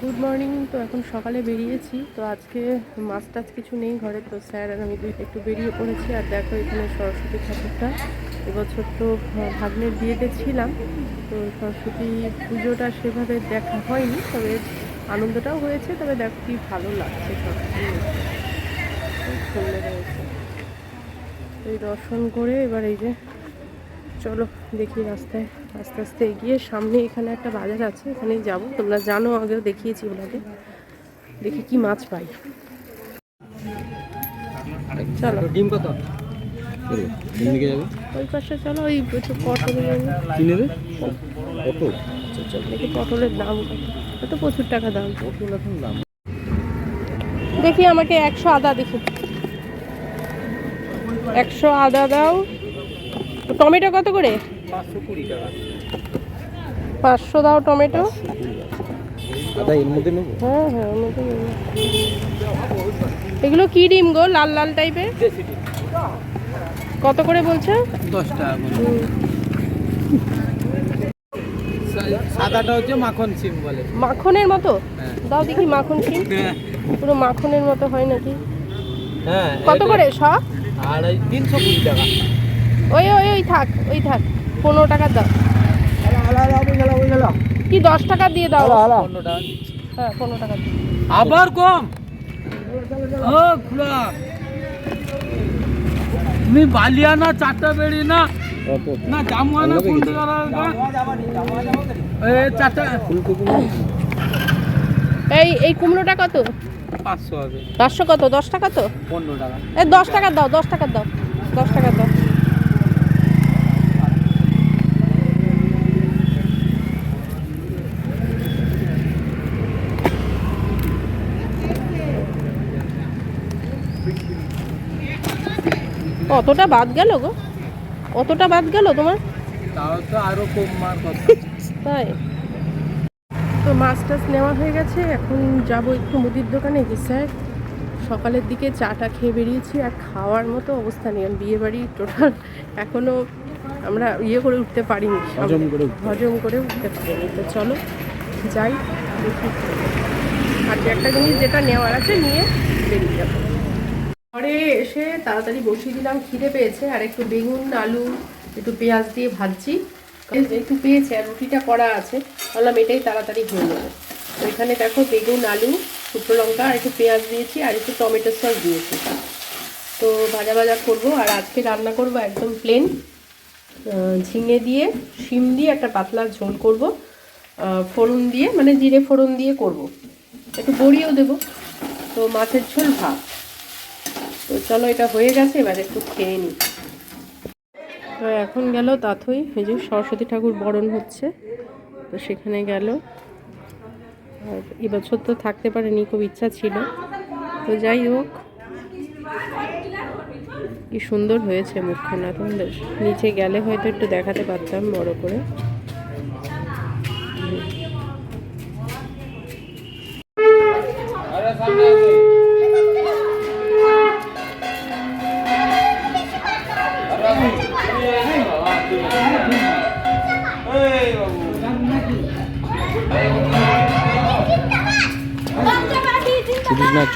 Good morning তো এখন সকালে বেরিয়েছি। তো আজকে মাছ টাছ কিছু নেই ঘরে, তো স্যার আর আমি একটু বেরিয়ে পড়েছি। আর দেখো এখানে সরস্বতী ঠাকুরটা। এবছর তো ভাগ্নের বিয়েতে ছিলাম তো সরস্বতী পুজোটা সেভাবে দেখা হয়নি, তবে আনন্দটাও হয়েছে। তবে দেখো কি ভালো লাগছে সরস্বতী খুব সুন্দর হয়েছে এই দর্শন করে এবার এই যে চলো দেখি রাস্তায় আস্তে আস্তে এগিয়ে সামনে এখানে একটা বাজার আছে এখানেই যাব। তোমরা জানো আগেও দেখিয়েছি ওনাকে। দেখি কি মাছ পাই। চলো। ডিম কত? ডিম দিকে যাবে। ওই পাশে চলো ওই পটল নেবে? পটল। আচ্ছা দেখি পটলের দাম কত। কত প্রচুর টাকা দাম। পটল এখন দাম। দেখি আমাকে একশো আদা দেখি। একশো আদা দাও। টমেটো কত করে? পাঁচশো দাও টমেটো। হ্যাঁ হ্যাঁ। এগুলো কি ডিম গো? লাল লাল টাইপের? কত করে বলছো? দশ টাকা সাদাটা হচ্ছে মাখন সিম বলে। মাখনের মতো? হ্যাঁ। দাও দেখি মাখন কি পুরো মাখনের মতো হয় নাকি? হ্যাঁ কত করে? সব আর এই তিনশো কুড়ি টাকা। ওই ওই ওই থাক ওই থাক। পনেরো টাকা দাও। কি দশ টাকা দিয়ে দাও? পনেরো টাকা হ্যাঁ পনেরো টাকা দিও। আবার কম? ও খুলা তুমি বালিয়া না চারটা বেড়ি না না জামুয়া না। কোনটা এ চারটা এই এই কুমড়োটা কত? পাঁচশো হবে। পাঁচশো কত? দশ টাকা তো? পনেরো টাকা। এই দশ টাকা দাও দশ টাকা দাও দশ টাকা দাও। অতটা বাদ গেল গো? অতটা বাদ গেল তোমার? তাও তো আরও কম মার কথা। তাই? তো মাছ টাছ নেওয়া হয়ে গেছে এখন যাব একটু মুদির দোকানে। যে স্যার সকালের দিকে চাটা খেয়ে বেরিয়েছি আর খাওয়ার মতো অবস্থা নেই। বিয়ে বাড়ি টোটাল এখনও আমরা ইয়ে করে উঠতে পারিনি। হজম করে হজম করে উঠতে পারিনি। তো চলো যাই দেখি। আর একটা জিনিস যেটা নেওয়ার আছে নিয়ে বেরিয়ে যাব। ঘরে এসে তাড়াতাড়ি বসিয়ে দিলাম, খিদে পেয়েছে। আর একটু বেগুন, আলু, একটু পেঁয়াজ দিয়ে ভাজছি। একটু পেয়েছে আর রুটিটা করা আছে বললাম এটাই তাড়াতাড়ি হয়ে যাবে। তো এখানে দেখো বেগুন, আলু, শুকনো লঙ্কা, আর একটু পেঁয়াজ দিয়েছি, আর একটু টমেটো সস দিয়েছি। তো ভাজা ভাজা করব, আর আজকে রান্না করব একদম প্লেন ঝিঙে দিয়ে, শিম দিয়ে একটা পাতলা ঝোল করব। ফোড়ন দিয়ে মানে জিরে ফোড়ন দিয়ে করব। একটু বড়িও দেবো। তো মাছের ঝোল ভাত। তো চলো, এটা হয়ে গেছে, এবার একটু খেয়ে নিই। তো এখন গেল তাথই এই যে সরস্বতী ঠাকুর বরণ হচ্ছে, তো সেখানে গেল। আর এবছর তো থাকতে পারেনি, খুব ইচ্ছা ছিল। তো যাই হোক, কি সুন্দর হয়েছে মুখখানা। তোমাদের নিচে গেলে হয়তো একটু দেখাতে পারতাম বড় করে। ছুটিস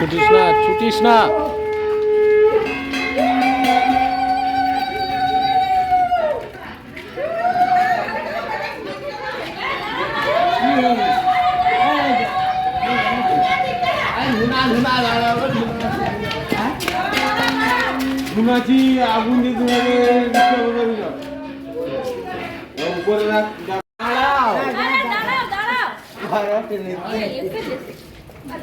ছুটিস না ছুটিস না।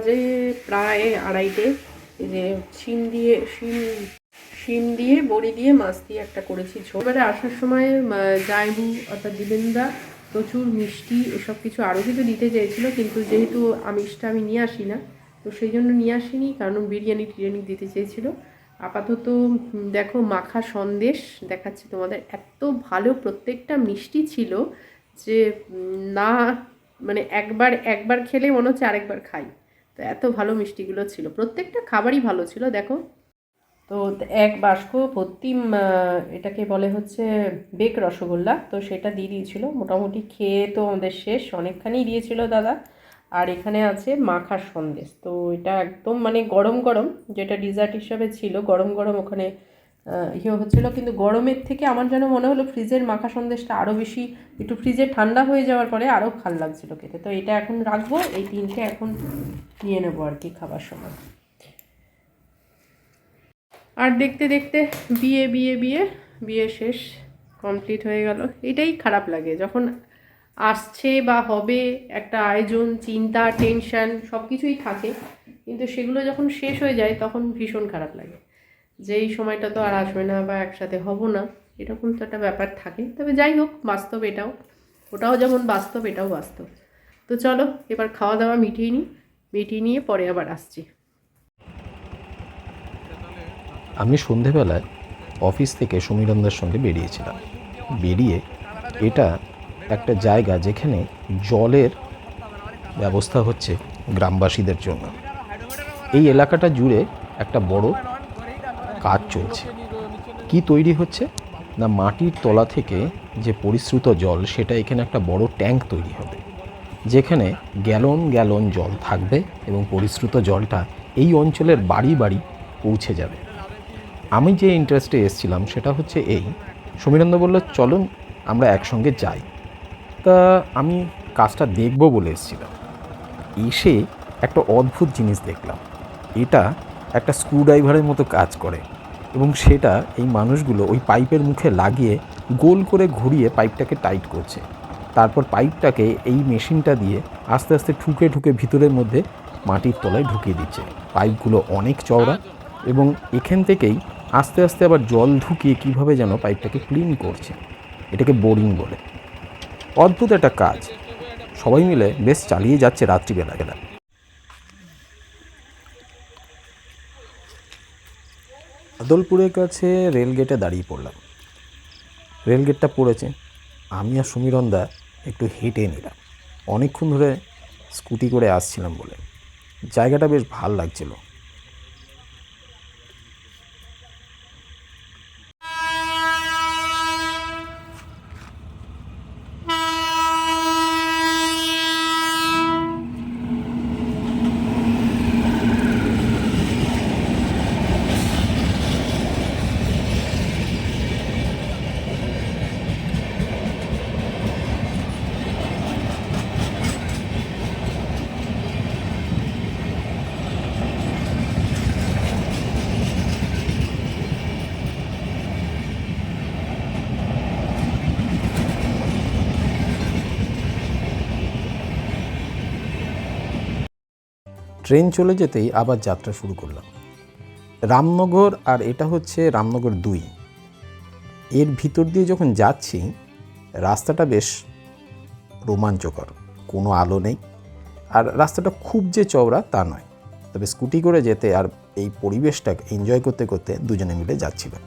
বাজে প্রায় আড়াইটে। যে শিম দিয়ে, শিম শিম দিয়ে, বড়ি দিয়ে মাছ দিয়ে একটা করেছি এবারে আসার সময় জায়বু অর্থাৎ দিবেন্দা প্রচুর মিষ্টি, এসব কিছু আরও কিছু দিতে চেয়েছিল, কিন্তু যেহেতু আমিষটা আমি নিয়ে আসি না, তো সেই জন্য নিয়ে আসিনি, কারণ বিরিয়ানি, টিরিয়ানি দিতে চেয়েছিল। আপাতত দেখো, মাখা সন্দেশ দেখাচ্ছি তোমাদের। এত ভালো প্রত্যেকটা মিষ্টি ছিল যে না মানে একবার একবার খেলে মনে হচ্ছে আরেকবার খাই। তো এত ভালো মিষ্টিগুলো ছিল। প্রত্যেকটা খাবারই ভালো ছিল, দেখো। তো এক বাস্ক ভর্তি এটাকে বলে হচ্ছে বেক রসগোল্লা। তো সেটা দিয়ে দিয়েছিল। মোটামুটি খেয়ে তো আমাদের শেষ অনেকখানি দিয়েছিল দাদা। আর এখানে আছে মাখার সন্দেশ। তো এটা একদম মানে গরম গরম, যেটা ডিজার্ট হিসাবে ছিল, গরম গরম ওখানে ইয়ে হচ্ছিল, কিন্তু গরমের থেকে আমার যেন মনে হলো ফ্রিজের মাখা সন্দেশটা আরও বেশি, একটু ফ্রিজে ঠান্ডা হয়ে যাওয়ার পরে আরও ভালো লাগছিল খেতে। তো এটা এখন রাখব, এই তিনটে এখন নিয়ে নেব আর কি খাবার সময়। আর দেখতে দেখতে বিয়ে বিয়ে বিয়ে বিয়ে শেষ কমপ্লিট হয়ে গেল। এটাই খারাপ লাগে, যখন আসছে বা হবে একটা আয়োজন, চিন্তা টেনশন সব কিছুই থাকে, কিন্তু সেগুলো যখন শেষ হয়ে যায়, তখন ভীষণ খারাপ লাগে। যে এই সময়টা তো আর আসবে না বা একসাথে হব না, এরকম তো একটা ব্যাপার থাকে। তবে যাই হোক, বাস্তব এটাও। ওটাও যেমন বাস্তব, এটাও বাস্তব। তো চলো, এবার খাওয়া দাওয়া মিটিয়ে নিই। মিটিয়ে নিয়ে পরে আবার আসছি। আমি সন্ধেবেলায় অফিস থেকে সমীরন্দার সঙ্গে বেরিয়েছিলাম। বেরিয়ে এটা একটা জায়গা যেখানে জলের ব্যবস্থা হচ্ছে গ্রামবাসীদের জন্য। এই এলাকাটা জুড়ে একটা বড় কাজ চলছে। কি তৈরি হচ্ছে? না, মাটির তলা থেকে যে পরিশ্রুত জল, সেটা এখানে একটা বড় ট্যাঙ্ক তৈরি হবে, যেখানে গ্যালন গ্যালন জল থাকবে এবং পরিশ্রুত জলটা এই অঞ্চলের বাড়ি বাড়ি পৌঁছে যাবে। আমি যে ইন্টারেস্টে এসেছিলাম, সেটা হচ্ছে এই। সমীরন্দ বলল, চলুন, আমরা একসঙ্গে যাই। তা আমি কাজটা দেখব বলে এসেছিলাম। এসে একটা অদ্ভুত জিনিস দেখলাম। এটা একটা স্ক্রুড্রাইভারের মতো কাজ করে এবং সেটা এই মানুষগুলো ওই পাইপের মুখে লাগিয়ে গোল করে ঘুরিয়ে পাইপটাকে টাইট করছে। তারপর পাইপটাকে এই মেশিনটা দিয়ে আস্তে আস্তে ঠুকে ঠুকে ভিতরের মধ্যে মাটির তলায় ঢুকিয়ে দিচ্ছে। পাইপগুলো অনেক চওড়া এবং এখান থেকেই আস্তে আস্তে আবার জল ঢুকিয়ে কীভাবে যেন পাইপটাকে ক্লিন করছে। এটাকে বোরিং বলে। অদ্ভুত একটা কাজ। সবাই মিলে বেশ চালিয়ে যাচ্ছে রাত্রিবেলা বেলা আদলপুরের কাছে রেলগেটে দাঁড়িয়ে পড়লাম। রেলগেটটা পড়েছে। আমি আর সুমিরন্দা একটু হেঁটে নিলাম। অনেকক্ষণ ধরে স্কুটি করে আসছিলাম বলে। জায়গাটা বেশ ভালো লাগছিল। ট্রেন চলে যেতেই আবার যাত্রা শুরু করলাম। রামনগর আর এটা হচ্ছে রামনগর দুই। এর ভিতর দিয়ে যখন যাচ্ছি, রাস্তাটা বেশ রোমাঞ্চকর, কোনো আলো নেই। আর রাস্তাটা খুব যে চওড়া তা নয়। তবে স্কুটি করে যেতে আর এই পরিবেশটা এনজয় করতে করতে দুজনে মিলে যাচ্ছিলাম।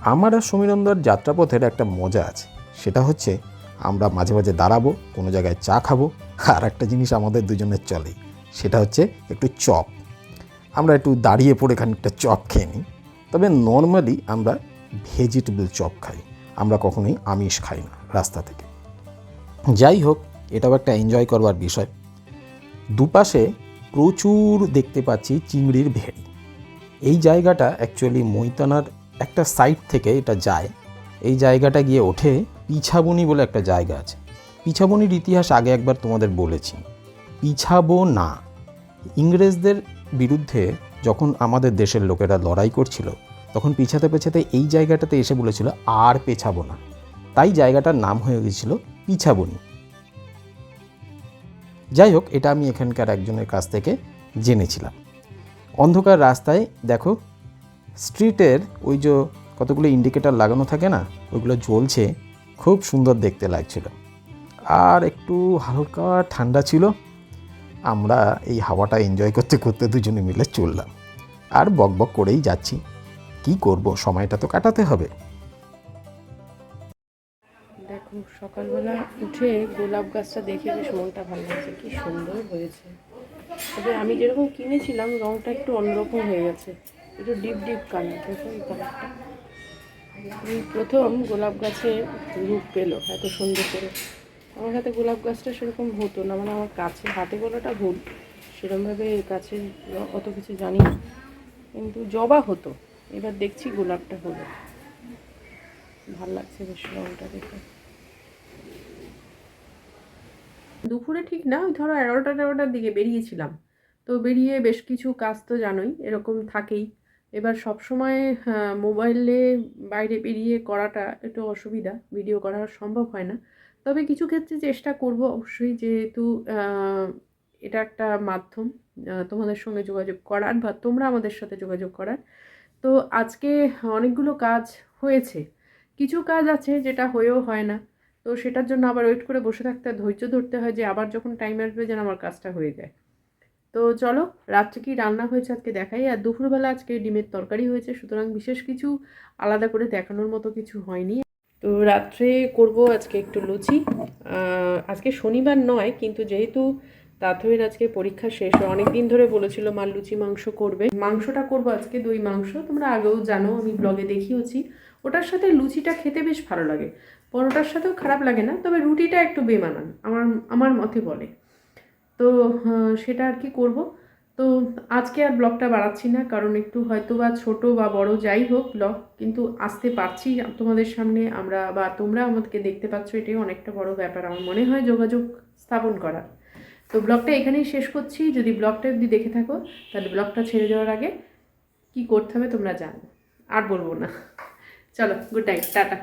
আমার আর সমীরন্দর যাত্রাপথের একটা মজা আছে। সেটা হচ্ছে আমরা মাঝে মাঝে দাঁড়াবো, কোনো জায়গায় চা খাব, আর একটা জিনিস আমাদের দুজনের চলেই সেটা হচ্ছে একটু চপ। আমরা একটু দাঁড়িয়ে পড়ে খানিকটা চপ খেয়ে নিই। তবে নর্মালি আমরা ভেজিটেবল চপ খাই। আমরা কখনোই আমিষ খাই না রাস্তা থেকে। যাই হোক, এটাও একটা এনজয় করবার বিষয়। দুপাশে প্রচুর দেখতে পাচ্ছি চিংড়ির ভেড়ি। এই জায়গাটা অ্যাকচুয়ালি মৈতানার একটা সাইড থেকে এটা যায়। এই জায়গাটা গিয়ে ওঠে পিছাবনি বলে একটা জায়গা আছে। পিছাবনির ইতিহাস আগে একবার তোমাদের বলেছি। পিছাবো না। ইংরেজদের বিরুদ্ধে যখন আমাদের দেশের লোকেরা লড়াই করছিল, তখন পিছাতে পেছাতে এই জায়গাটাতে এসে বলেছিল, আর পেছাবো না। তাই জায়গাটার নাম হয়ে গেছিল পিছাবনি। যাই হোক, এটা আমি এখানকার একজনের কাছ থেকে জেনেছিলাম। অন্ধকার রাস্তায়, দেখো, স্ট্রিটের ওই যে কতগুলো ইন্ডিকেটার লাগানো থাকে না, ওইগুলো জ্বলছে, খুব সুন্দর দেখতে লাগছিল। আর একটু হালকা ঠান্ডা ছিল আমরা এই হাওয়াটা এনজয় করতে করতে দুজনে মিলে চললাম। আর বক বক করেই যাচ্ছি। কি করব? সময়টা তো কাটাতে হবে। দেখো, সকালবেলা উঠে গোলাপ গাছটা দেখে বেশ মনটা ভালো লাগছে। কি সুন্দর হয়েছে। তবে আমি যেরকম কিনেছিলাম, রংটা একটু অন্যরকম হয়ে গেছে। একটু ডিপ ডিপ কালার, দেখো এই কালারটা। প্রথম গোলাপ গাছে রূপ পেল, এত সুন্দর করে। আমার হাতে গোলাপ গাছটা সেরকম হতো না মানে আমার কাছে, হাতে গোলাটা ভুল। সেরকমভাবে কাছে অত কিছু জানি না। কিন্তু জবা হতো। এবার দেখছি গোলাপটা হলো। ভালো লাগছে বেশ রংটা দেখে। দুপুরে ঠিক না, ওই ধরো এগারোটা এগারোটার দিকে বেরিয়েছিলাম। তো বেরিয়ে বেশ কিছু কাজ তো জানোই, এরকম থাকেই। এবার সব সময় মোবাইলে বাইরে বেরিয়ে করাটা একটু অসুবিধা, ভিডিও করা সম্ভব হয় না। তবে কিছু ক্ষেত্রে চেষ্টা করব অবশ্যই যেহেতু এটা একটা মাধ্যম তোমাদের সঙ্গে যোগাযোগ করার বা তোমরা আমাদের সাথে যোগাযোগ করার। তো আজকে অনেকগুলো কাজ হয়েছে। কিছু কাজ আছে যেটা হয়েও হয় না। তো সেটার জন্য আবার ওয়েট করে বসে থাকতে ধৈর্য ধরতে হয় যে আবার যখন টাইম আসবে যেন আমার কাজটা হয়ে যায়। তো চলো, রাত্রে কি রান্না হয়েছে আজকে দেখাই, আর দুপুরবেলা আজকে ডিমের তরকারি হয়েছে, সুতরাং বিশেষ কিছু আলাদা করে দেখানোর মতো কিছু হয়নি। তো রাত্রে করব আজকে একটু লুচি। আজকে শনিবার নয়, কিন্তু যেহেতু তাথইয়ের আজকে পরীক্ষা শেষ অনেক দিন ধরে বলেছিল মা লুচি মাংস করবে। মাংসটা করব আজকে দই মাংস, তোমরা আগেও জানো, আমি ব্লগে দেখিয়েছি ওটার সাথে লুচিটা খেতে বেশ ভালো লাগে। পরোটার সাথেও খারাপ লাগে না, তবে রুটিটা একটু বেমানান, আমার আমার মতে বলে। তো সেটা আর কি করব। তো আজকে আর ব্লগটা বাড়াচ্ছি না, কারণ একটু হয়তো বা ছোটো বা বড় যাই হোক ব্লগ, কিন্তু আসতে পারছি তোমাদের সামনে। আমরা বা তোমরা আমাদেরকে দেখতে পাচ্ছ, এটাই অনেকটা বড় ব্যাপার আমার মনে হয় যোগাযোগ স্থাপন করা তো ব্লগটা এখানেই শেষ করছি। যদি ব্লগটা যদি দেখে থাকো, তাহলে ব্লগটা ছেড়ে যাওয়ার আগে কি করতে হবে তোমরা জানো। আর বলব না। চলো গুড নাইট টাটা।